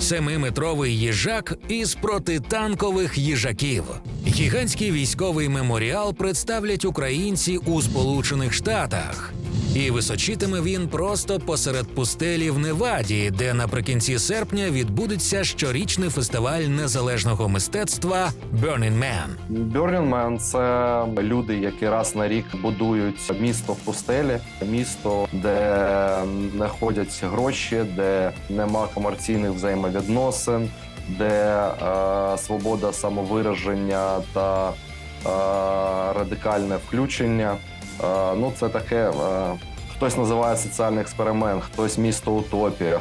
Семиметровий їжак із протитанкових їжаків. Гігантський військовий меморіал представлять українці у Сполучених Штатах. І височитиме він просто посеред пустелі в Неваді, де наприкінці серпня відбудеться щорічний фестиваль незалежного мистецтва Burning Man. Burning Man – це люди, які раз на рік будують місто в пустелі, місто, де не ходять гроші, де нема комерційних взаємовідносин, де е, свобода самовираження та е, радикальне включення. Е, ну, це таке. Е, хтось називає соціальний експеримент, хтось місто утопія,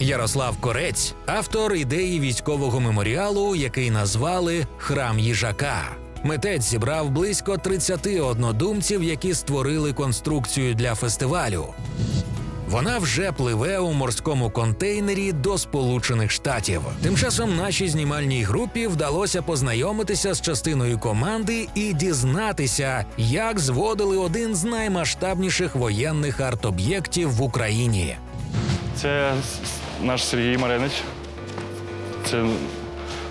Ярослав Корець, автор ідеї військового меморіалу, який назвали Храм їжака. Митець зібрав близько 30 однодумців, які створили конструкцію для фестивалю. Вона вже пливе у морському контейнері до Сполучених Штатів. Тим часом нашій знімальній групі вдалося познайомитися з частиною команди і дізнатися, як зводили один з наймасштабніших воєнних арт-об'єктів в Україні. Це наш Сергій Маренич. Це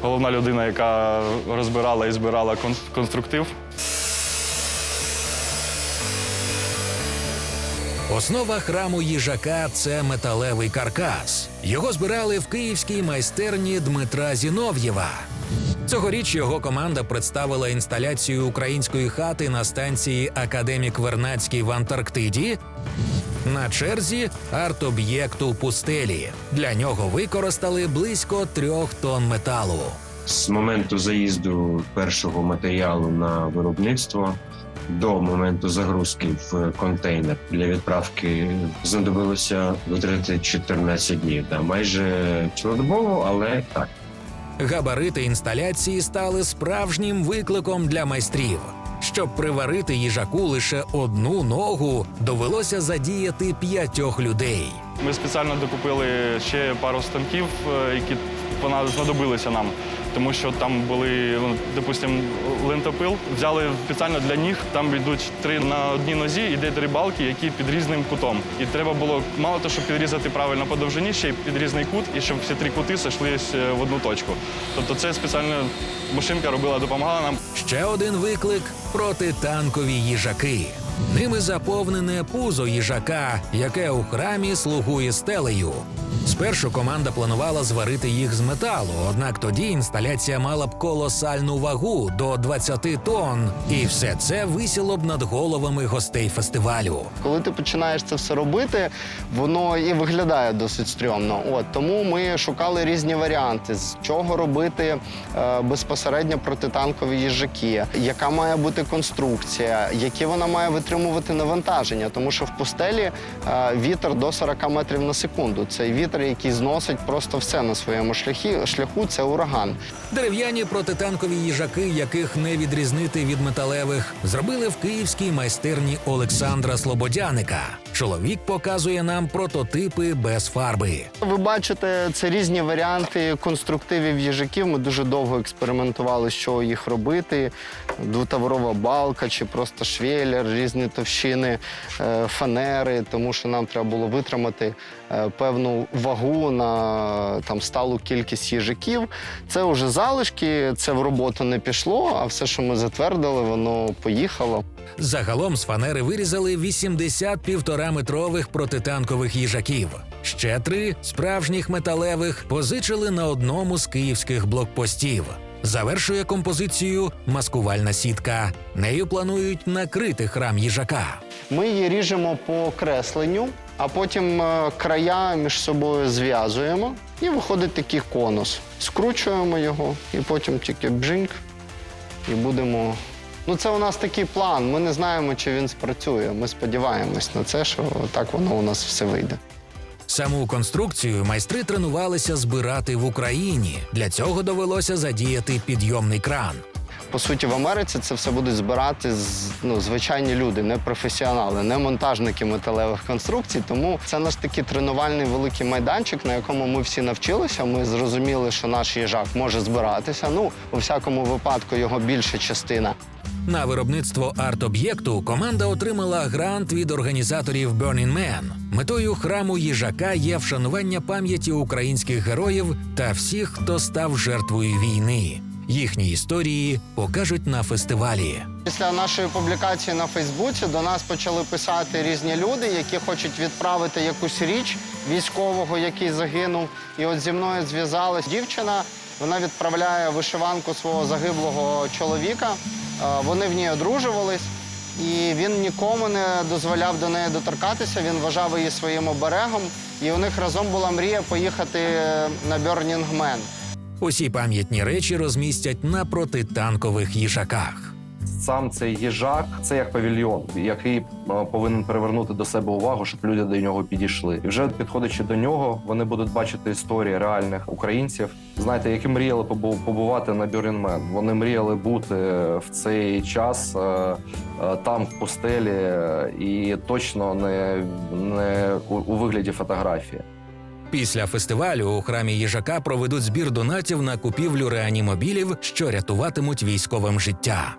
головна людина, яка розбирала і збирала конструктив. Основа храму їжака це металевий каркас. Його збирали в київській майстерні Дмитра Зінов'єва. Цьогоріч його команда представила інсталяцію української хати на станції Академік Вернадський в Антарктиді. На черзі арт-об'єкту пустелі. Для нього використали близько трьох тонн металу. з моменту заїзду першого матеріалу на виробництво до моменту загрузки в контейнер для відправки знадобилося витратити 14 днів. Да, майже цілодобово, але так. Габарити інсталяції стали справжнім викликом для майстрів. Щоб приварити їжаку лише одну ногу, довелося задіяти п'ятьох людей. Ми спеціально докупили ще пару станків, е, які вона знадобилися нам. Тому що там були, ну, допустимо, лентопил. Взяли спеціально для ніг. Там йдуть три на одній нозі, іде три балки, які під різним кутом. І треба було мало того, щоб підрізати правильно по довжині, ще й під різний кут, і щоб всі три кути сошлись е, в одну точку. Тобто, це спеціально машинка робила, допомагала нам. Ще один виклик протитанкові їжаки. Ними заповнене пузо їжака, яке у храмі слугує стелею. Спершу команда планувала зварити їх з металу, однак тоді інсталяція мала б колосальну вагу до 20 тонн, і все це висіло б над головами гостей фестивалю. Коли ти починаєш це все робити, воно і виглядає досить стрьомно. От тому ми шукали різні варіанти, з чого робити е, безпосередньо протитанкові їжаки, яка має бути конструкція, які вона має витримувати навантаження, тому що в пустелі е, вітер до 40 метрів на секунду. Це вітер, який зносить просто все на своєму шляхі. Шляху це ураган. Дерев'яні протитанкові їжаки, яких не відрізнити від металевих, зробили в київській майстерні Олександра Слободяника. Чоловік показує нам прототипи без фарби. Ви бачите, це різні варіанти конструктивів їжаків. Ми дуже довго експериментували, що їх робити. Двутаворова балка чи просто швелер, різні товщини е, фанери, тому що нам треба було витримати е, певну вагу на там сталу кількість їжаків. Це вже залишки, це в роботу не пішло, а все, що ми затвердили, воно поїхало. Загалом з фанери вирізали 80 півтораметрових протитанкових їжаків. Ще три справжніх металевих позичили на одному з київських блокпостів. Завершує композицію маскувальна сітка. Нею планують накрити храм їжака. Ми її ріжемо по кресленню, а потім е, края між собою зв'язуємо і виходить такий конус. Скручуємо його і потім тільки бжинк і будемо. Ну, це у нас такий план. Ми не знаємо, чи він спрацює. Ми сподіваємось на це, що так воно у нас все вийде. Саму конструкцію майстри тренувалися збирати в Україні. Для цього довелося задіяти підйомний кран. По суті, в Америці це все будуть збирати ну, звичайні люди, не професіонали, не монтажники металевих конструкцій. Тому це наш такий тренувальний великий майданчик, на якому ми всі навчилися. Ми зрозуміли, що наш їжак може збиратися. Ну, у всякому випадку, його більша частина. На виробництво арт-об'єкту команда отримала грант від організаторів Burning Man. Метою храму їжака є вшанування пам'яті українських героїв та всіх, хто став жертвою війни. Їхні історії покажуть на фестивалі. Після нашої публікації на Фейсбуці до нас почали писати різні люди, які хочуть відправити якусь річ військового, який загинув. І от зі мною зв'язалась дівчина. Вона відправляє вишиванку свого загиблого чоловіка. Е, Вони в ній одружувались, і він нікому не дозволяв до неї доторкатися. Він вважав її своїм оберегом. І у них разом була мрія поїхати на Бернінгмен. Усі пам'ятні речі розмістять на протитанкових їжаках. Сам цей їжак це як павільйон, який е, повинен привернути до себе увагу, щоб люди до нього підійшли. І вже підходячи до нього, вони будуть бачити історії реальних українців. Знаєте, які мріяли побу- побувати на Бюрінмен. Вони мріяли бути в цей час е, е, там, в пустелі, е, і точно не, не у вигляді фотографії. Після фестивалю у храмі їжака проведуть збір донатів на купівлю реанімобілів, що рятуватимуть військовим життя.